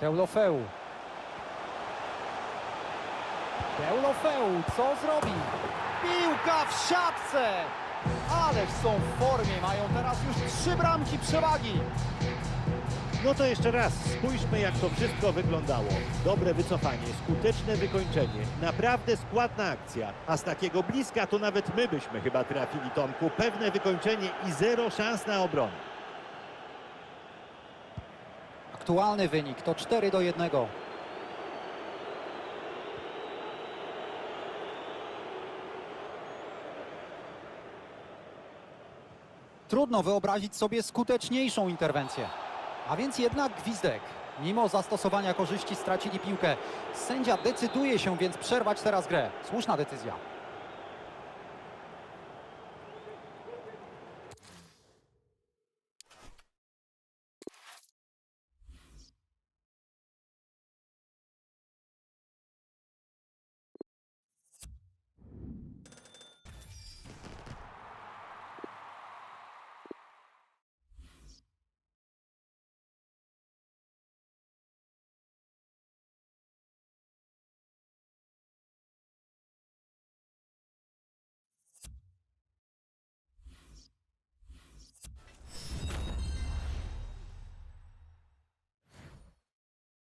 Teulofeu. Teulofeu, co zrobi? Piłka w siatce! Ależ są w formie, mają teraz już trzy bramki przewagi. No to jeszcze raz, spójrzmy jak to wszystko wyglądało. Dobre wycofanie, skuteczne wykończenie, naprawdę składna akcja. A z takiego bliska to nawet my byśmy chyba trafili, Tomku. Pewne wykończenie i zero szans na obronę. Aktualny wynik to 4 do 1. Trudno wyobrazić sobie skuteczniejszą interwencję. A więc jednak gwizdek. Mimo zastosowania korzyści stracili piłkę. Sędzia decyduje się więc przerwać teraz grę. Słuszna decyzja.